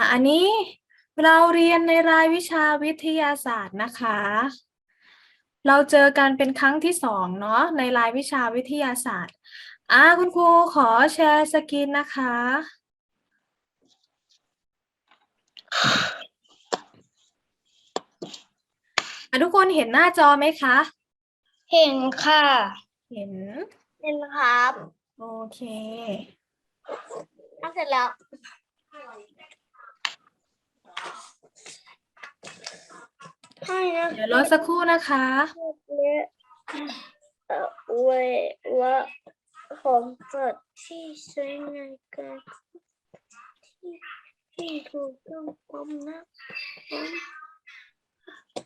อะอันนี้เราเรียนในรายวิชาวิทยาศาสตร์นะคะ เราเจอกันเป็นครั้งที่สองเนาะในรายวิชาวิทยาศาสตร์อ่าคุณครูขอแชร์สกรีนนะคะ อะทุกคนเห็นหน้าจอไหมคะ เห็นค่ะ เห็น เห็นครับ โอเคทำเสร็จแล้ว ให้นะเดี๋ยวรอสักครู่นะคะและเอ่อเวลาของสัตว์ที่ใช้ในการที่ที่ถูกต้องตามนะ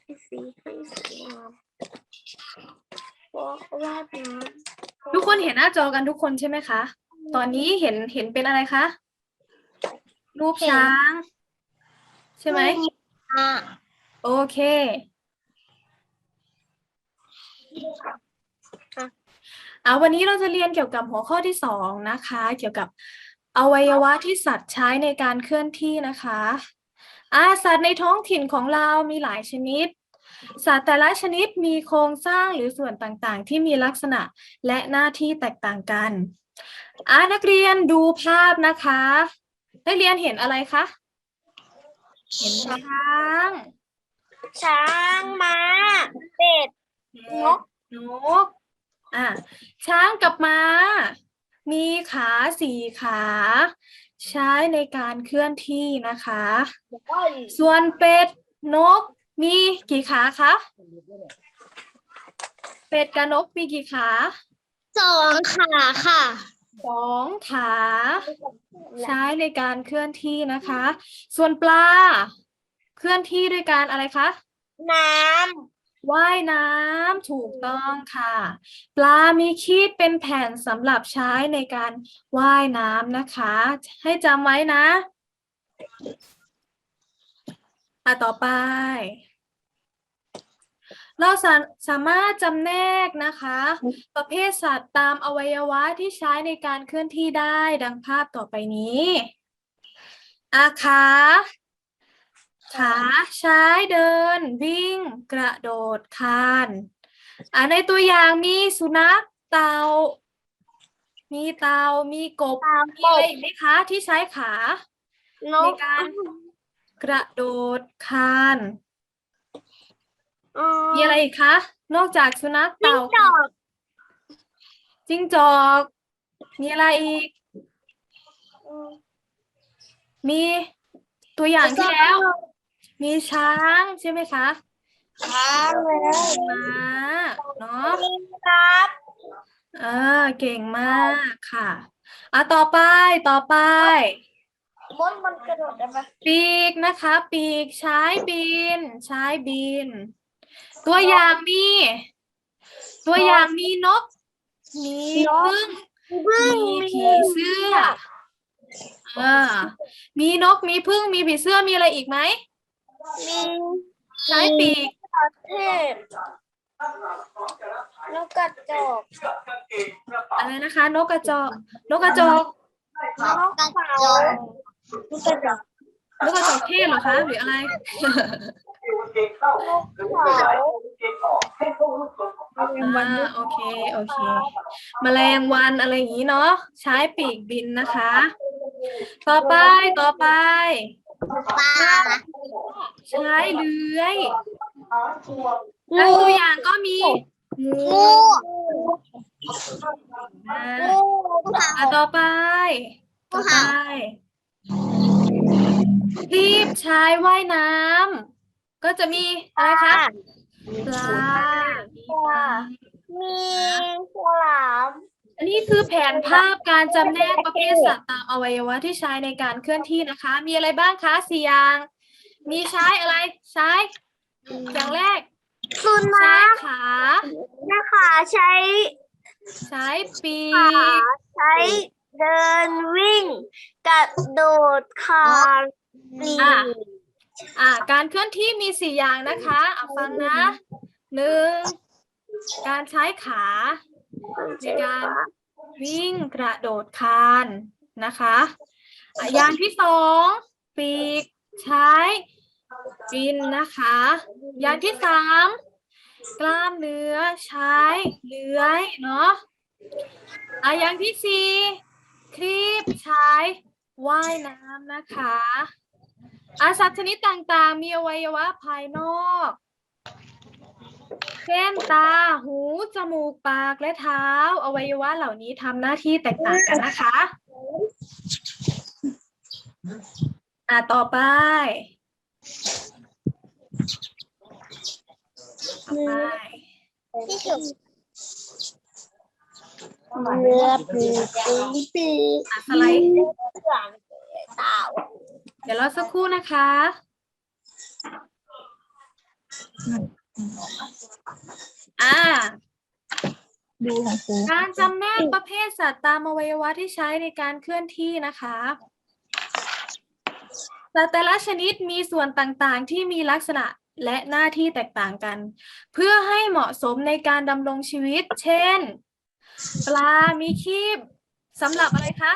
ให้สีให้สวยงามเพราะวาดน้ำทุกคนเห็นหน้าจอกันทุกคนใช่ไหมคะ ตอนนี้เห็นเห็นเป็นอะไรคะรูปช้าง ใช่ไหมอะ โอเค เอาวันนี้เราจะเรียนเกี่ยวกับหัวข้อที่สองนะคะ เกี่ยวกับอวัยวะที่สัตว์ใช้ในการเคลื่อนที่นะคะอาสัตว์ในท้องถิ่นของเรามีหลายชนิด สัตว์แต่ละชนิดมีโครงสร้างหรือส่วนต่างๆ ที่มีลักษณะและหน้าที่แตกต่างกันอานักเรียนดูภาพนะคะ นักเรียนเห็นอะไรคะ เห็นช้าง ช้างม้าเป็ดนกนกอะช้างกับม้า มีขาสี่ขา ใช้ในการเคลื่อนที่นะคะ ส่วนเป็ดนกมีกี่ขาคะเป็ดกับนกมีกี่ขาสองขาค่ะสองขา ใช้ในการเคลื่อนที่นะคะ ส่วนปลาเค ลื่อนที่ด้วยการอะไรคะ น้ว่ายน้ำถูกต้องค่ะ ปลามีคีบเป็นแผ่นสำหรับใช้ในการว่ายน้ำนะคะ ให้จำไว้นะ อะต่อไป เราสาสามารถจำแนกนะคะ ประเภทสัตว์ตามอวัยวะที่ใช้ในการเคลื่อนที่ได้ดังภาพต่อไปนี้อาขา ขาใช้เดิน วิ่ง กระโดดคานอ่าในตัวอย่างมีสุนัขเต่ามีเต่ามีกบำตามมีกอะไรบอีกไหมคะ ที่ใช้ขานในกการกระโดดคานอ๋อมีอะไรอีกคะนอกจากสุนัขจิ้งเต่าจอกจิ้งจอก มีอะไรอีก มีตัวอย่างที่แล้ว มีช้างใช่ไหมคะช้างแล้วม้าเนาะครับเออเก่งมากค่ะอะต่อไปต่อไปมดมันกระโดดได้ไหมปีกนะคะ ปีกใช้บิน ใช้บิน ตัวอย่างมีตัวอย่างมีนก มีพึ่งพึ่งมีผีเสื้ออ่ามีนกมีพึ่งมีผีเสื้อมีอะไรอีกไหม มีใช้ปีกเทพนกกระจอกอะไรนะคะ นกกระจอกนกกระจอกนกเขานกกระจอกนกกระจอกเทศเหรอคะหรืออะไรนกเขาอ่าโอเคโอเคแมลงวันอะไรอย่างนี้เนาะใช้ปีกบินนะคะ ต่อไปต่อไป ปลาใช้เลื้อยตัวอย่างก็มีงูงูอ่าอะต่อไป ต่อไป รีบใช้ว่ายน้ำ ก็จะมีอะไรคะปลามีปลามีฉลาม อันนี้คือแผนภาพการจำแนกประเภทสัตว์ตามอวัยวะที่ใช้ในการเคลื่อนที่นะคะ มีอะไรบ้างคะสี่อย่าง มีใช้อะไรใช้อย่างแรกสุใช้นัขขา นะคะใช้ใช้ปีขา ก ใช้เดินวิ่งกระโดดคานปีอะ อ่าการเคลื่อนที่มีสี่อย่างนะคะเอาฟังนะหนึ่งการใช้ขา ในการวิ่งกระโดดคานนะคะอะอย่างที่สองปีกใช้บินนะคะ อย่างที่สามกล้ามเนื้อใช้เลื้อยเนาะอะอย่างที่สี่ครีบใช้ว่ายน้ำนะคะอาสัตว์ชนิดต่างๆ มีอวัยวะภายนอก เช่นตา หู จมูก ปาก และเท้า อวัยวะเหล่านี้ทำหน้าที่แตกต่างกันนะคะ อะต่อไปต่อไปที่สุดเรือปีปีปีอะสไลด์เต่าเดี๋ยวรอสักครู่นะคะ อ่า ดูของครูการจำแนกประเภทสัตว์ตามอวัยวะที่ใช้ในการเคลื่อนที่นะคะสัตว์แต่ละชนิดมีส่วนต่างๆ ที่มีลักษณะและหน้าที่แตกต่างกัน เพื่อให้เหมาะสมในการดำรงชีวิต เช่น ปลา มีคีบสำหรับอะไรคะ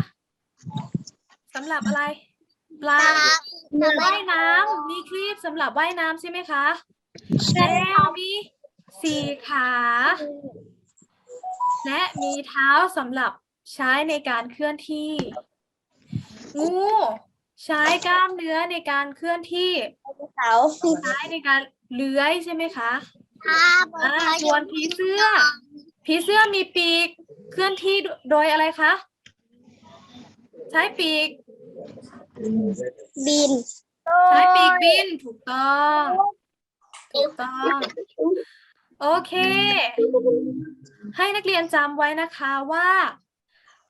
สำหรับอะไร ปลาว่ายน้ำมีครีบสำหรับว่ายน้ำใช่ไหมคะ แมวมีสี่ขา และมีเท้าสำหรับใช้ในการเคลื่อนที่ งูใช้กล้ามเนื้อในการเคลื่อนที่เต่าใช้ในการเลื้อยใช่ไหมคะท่าอ่าส่วนผีเสื้อ ผีเสื้อมีปีกเคลื่อนที่โดยอะไรคะ ใช้ปีก บิน ใช้ปีกบินถูกต้อง ถูกต้อง โอเค ให้นักเรียนจำไว้นะคะว่า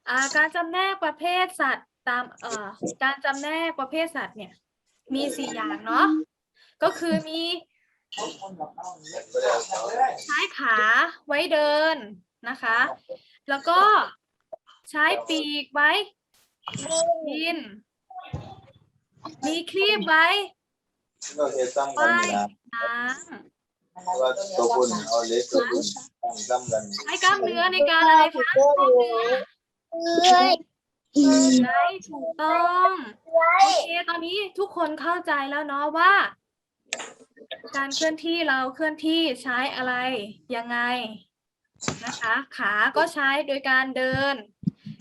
อ่าการจำแนกประเภทสัตว์ตามเอ่อการจำแนกประเภทสัตว์เนี่ย มีสี่อย่างเนาะก็คือมีใช้ขาไว้เดินนะคะ แล้วก็ใช้ปีกไว้บิน มีครีบไว้ เราเฮ็ดซ้ำกันนี่นะน้ำว่าตัวคุณเอาเล็กตัวคุณซ้ำกันใช้กล้ามเนื้อในการอะไรคะกล้ามเนื้อเลื้อยใช้ถูกต้องโอเคตอนนี้ทุกคนเข้าใจแล้วเนาะว่า การเคลื่อนที่เราเคลื่อนที่ใช้อะไรยังไงนะคะ ขาก็ใช้โดยการเดิน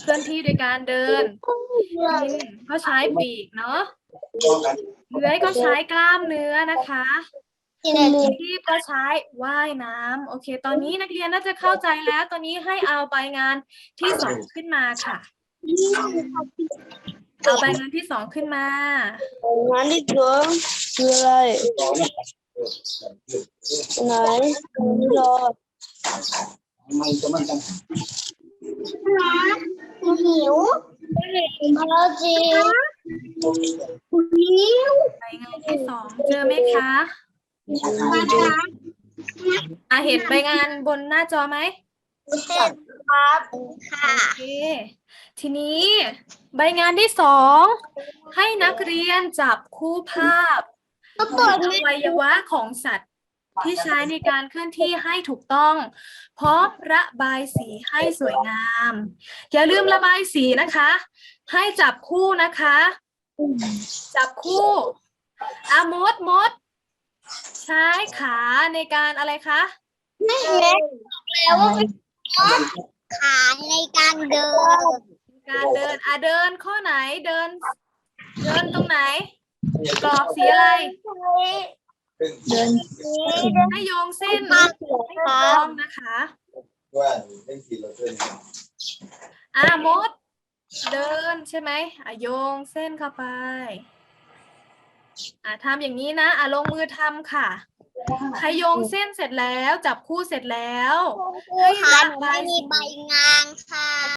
เคลื่อนที่โดยการเดินบินก็ใช้ปีกเนาะเลื้อยก็ใช้กล้ามเนื้อนะคะที่ไหนที่ก็ใช้ว่ายน้ำโอเค ตอนนี้นักเรียนน่าจะเข้าใจแล้ว ตอนนี้ให้เอาใบงานที่สองขึ้นมาค่ะเอาใบงานที่สองขึ้นมางานที่สองคืออะไรไหนรอ มันก็มันต้องหิวพอจีหิวใบงานที่สองเจอไหมคะอะเห็นใบงานบนหน้าจอไหมเห็นครับค่ะโอเคทีนี้ใบงานที่สองให้นักเรียนจับคู่ภาพอวัยวะของสัตว์ ที่ใช้ในการเคลื่อนที่ให้ถูกต้อง พร้อมระบายสีให้สวยงาม อย่าลืมระบายสีนะคะ ให้จับคู่นะคะ จับคู่อามดมด ใช้ขาในการอะไรคะแม่แล้วว่าขาในการเดิน การเดินอะเดินข้อไหนเดิน เดินตรงไหนกรอบสีอะไร เดินให้โยงเส้นมาให้เสือถูคกรัต้บองนะคะว่าเล่นกี่เราเพื่อนอะมด เดินใช่ไหมอะโยงเส้นเข้าไป อะทำอย่างนี้นะ อะลงมือทำค่ะใครโยงเส้นเสร็จแล้ว จับคู่เสร็จแล้วครูค่ะหนูไม่มีใบงานค่ะ